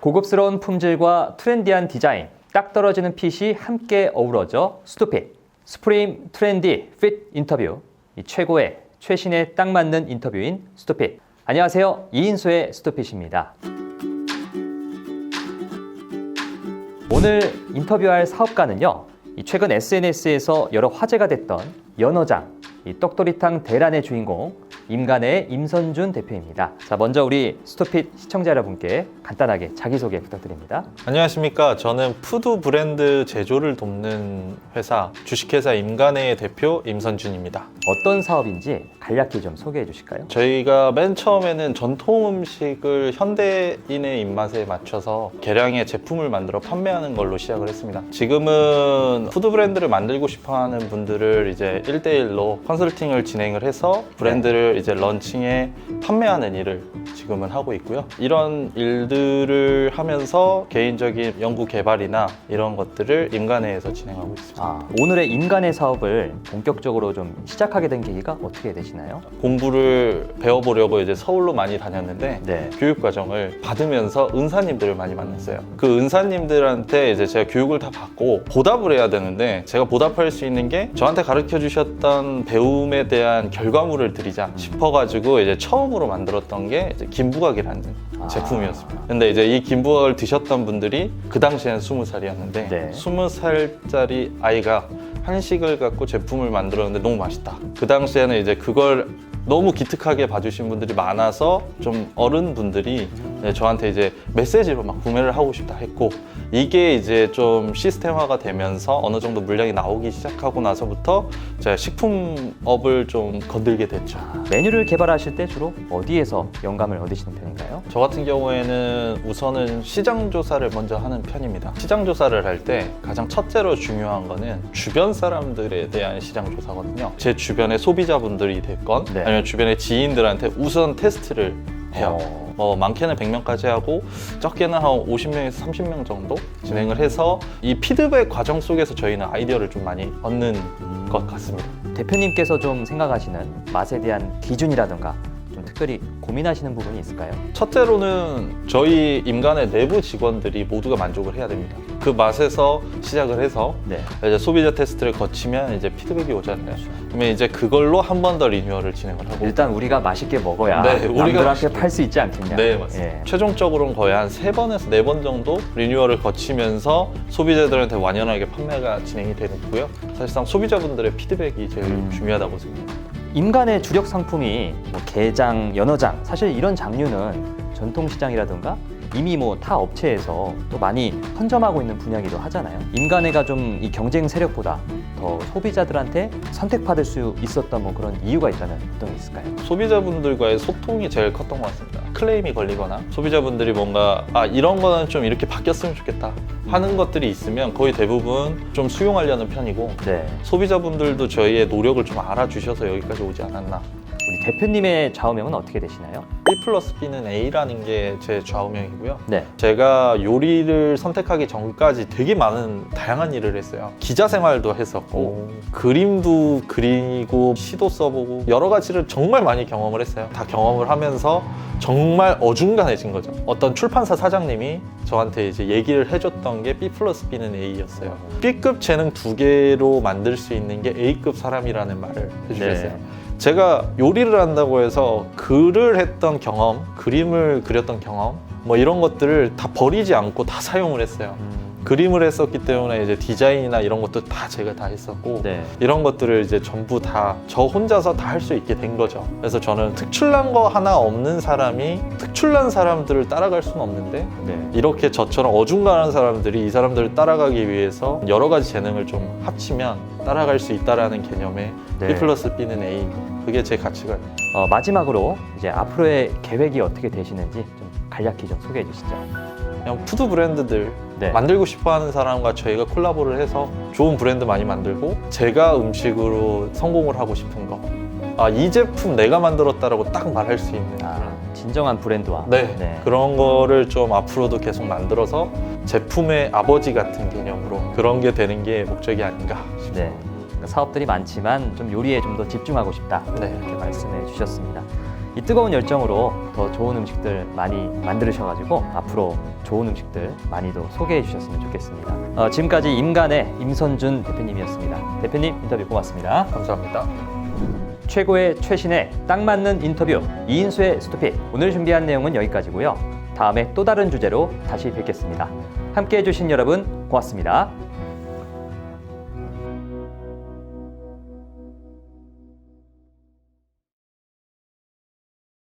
고급스러운 품질과 트렌디한 디자인, 딱 떨어지는 핏이 함께 어우러져 스투핏. 스프림 트렌디 핏 인터뷰. 이 최고의 최신에 딱 맞는 인터뷰인 스투핏. 안녕하세요. 이인수의 스투핏입니다. 오늘 인터뷰할 사업가는요. 이 최근 SNS에서 여러 화제가 됐던 연어장, 이 떡도리탕 대란의 주인공 임간의 임선준 대표입니다. 자, 먼저 우리 스토핏 시청자 여러분께 간단하게 자기소개 부탁드립니다. 안녕하십니까. 저는 푸드 브랜드 제조를 돕는 회사 주식회사 임간의 대표 임선준입니다. 어떤 사업인지 간략히 좀 소개해 주실까요? 저희가 맨 처음에는 전통 음식을 현대인의 입맛에 맞춰서 개량의 제품을 만들어 판매하는 걸로 시작을 했습니다. 지금은 푸드 브랜드를 만들고 싶어 하는 분들을 이제 1대1로 컨설팅을 진행을 해서 브랜드를 이제 런칭해 판매하는 일을 지금은 하고 있고요. 이런 일들을 하면서 개인적인 연구 개발이나 이런 것들을 임간회에서 진행하고 있습니다. 아, 오늘의 임간의 사업을 본격적으로 좀 시작하게 된 계기가 어떻게 되시나요? 공부를 배워보려고 이제 서울로 많이 다녔는데 네. 교육 과정을 받으면서 은사님들을 많이 만났어요. 그 은사님들한테 이제 제가 교육을 다 받고 보답을 해야 되는데 제가 보답할 수 있는 게 저한테 가르쳐 주셨던 배움에 대한 결과물을 드리자 싶 어가지고 이제 처음으로 만들었던 게 이제 김부각이라는 아. 제품이었습니다. 근데 이제 이 김부각을 드셨던 분들이 그 당시에는 스무 살이었는데 네. 스무 살짜리 아이가 한식을 갖고 제품을 만들었는데 너무 맛있다. 그 당시에는 이제 그걸 너무 기특하게 봐주신 분들이 많아서 좀 어른분들이 네, 저한테 이제 메시지로 막 구매를 하고 싶다 했고 이게 이제 좀 시스템화가 되면서 어느 정도 물량이 나오기 시작하고 나서부터 제가 식품업을 좀 건들게 됐죠. 메뉴를 개발하실 때 주로 어디에서 영감을 얻으시는 편인가요? 저 같은 경우에는 우선은 시장 조사를 먼저 하는 편입니다. 시장 조사를 할 때 가장 첫째로 중요한 거는 주변 사람들에 대한 시장 조사거든요. 제 주변의 소비자분들이 됐건 네. 아니면 주변의 지인들한테 우선 테스트를 해요. 어. 뭐 많게는 100명까지 하고 적게는 한 50명에서 30명 정도 진행을 해서 이 피드백 과정 속에서 저희는 아이디어를 좀 많이 얻는 것 같습니다. 대표님께서 좀 생각하시는 맛에 대한 기준이라든가 좀 특별히 고민하시는 부분이 있을까요? 첫째로는 저희 임간의 내부 직원들이 모두가 만족을 해야 됩니다. 그 맛에서 시작을 해서 네. 이제 소비자 테스트를 거치면 이제 피드백이 오잖아요. 그러면 이제 그걸로 한 번 더 리뉴얼을 진행을 하고. 일단 우리가 맛있게 먹어야 네, 우리가 남들한테 맛있게. 팔수 있지 않겠냐. 네, 맞습니다. 예. 최종적으로는 거의 한 세 번에서 네 번 정도 리뉴얼을 거치면서 소비자들한테 완연하게 판매가 진행이 되고요. 사실상 소비자분들의 피드백이 제일 음. 중요하다고 생각합니다. 인간의 주력 상품이 뭐 게장, 연어장 사실 이런 장류는 전통시장이라든가 이미 뭐 타 업체에서 또 많이 선점하고 있는 분야기도 하잖아요. 인간애가 좀 이 경쟁 세력보다 더 소비자들한테 선택받을 수 있었던 뭐 그런 이유가 있다면 어떤 게 있을까요? 소비자분들과의 소통이 제일 컸던 것 같습니다. 클레임이 걸리거나 소비자분들이 뭔가 아 이런 거는 좀 이렇게 바뀌었으면 좋겠다 하는 것들이 있으면 거의 대부분 좀 수용하려는 편이고 네. 소비자분들도 저희의 노력을 좀 알아주셔서 여기까지 오지 않았나. 우리 대표님의 좌우명은 어떻게 되시나요? B 플러스 B는 A라는 게 제 좌우명이고요. 네. 제가 요리를 선택하기 전까지 되게 많은 다양한 일을 했어요. 기자 생활도 했었고, 그림도 그리고 시도 써보고 여러 가지를 정말 많이 경험을 했어요. 다 경험을 하면서 정말 어중간해진 거죠. 어떤 출판사 사장님이 저한테 이제 얘기를 해줬던 게 B 플러스 B는 A였어요. B급 재능 두 개로 만들 수 있는 게 A급 사람이라는 말을 해주셨어요. 네. 제가 요리를 한다고 해서 글을 했던 경험, 그림을 그렸던 경험, 뭐 이런 것들을 다 버리지 않고 다 사용을 했어요. 음, 그림을 했었기 때문에 이제 디자인이나 이런 것도 다 제가 다 했었고 네. 이런 것들을 이제 전부 다 저 혼자서 다 할 수 있게 된 거죠. 그래서 저는 특출난 거 하나 없는 사람이 특출난 사람들을 따라갈 수는 없는데 네. 이렇게 저처럼 어중간한 사람들이 이 사람들을 따라가기 위해서 여러 가지 재능을 좀 합치면 따라갈 수 있다라는 개념의 네. B 플러스 B는 A 그게 제 가치관이에요. 어, 마지막으로 이제 앞으로의 계획이 어떻게 되시는지 좀 간략히 좀 소개해 주시죠. 그냥 푸드 브랜드들 네. 만들고 싶어하는 사람과 저희가 콜라보를 해서 좋은 브랜드 많이 만들고 제가 음식으로 성공을 하고 싶은 거. 아, 이 제품 내가 만들었다라고 딱 말할 수 있는 아, 진정한 브랜드와 네, 그런 거를 좀 앞으로도 계속 만들어서 제품의 아버지 같은 개념으로 그런 게 되는 게 목적이 아닌가 싶습니다. 네. 사업들이 많지만 좀 요리에 좀 더 집중하고 싶다. 네. 이렇게 말씀해 주셨습니다. 이 뜨거운 열정으로 더 좋은 음식들 많이 만들으셔가지고 앞으로 좋은 음식들 많이도 소개해 주셨으면 좋겠습니다. 어, 지금까지 임간의 임선준 대표님이었습니다. 대표님 인터뷰 고맙습니다. 감사합니다. 최고의 최신의 딱 맞는 인터뷰 이인수의 스토픽 오늘 준비한 내용은 여기까지고요. 다음에 또 다른 주제로 다시 뵙겠습니다. 함께 해주신 여러분 고맙습니다.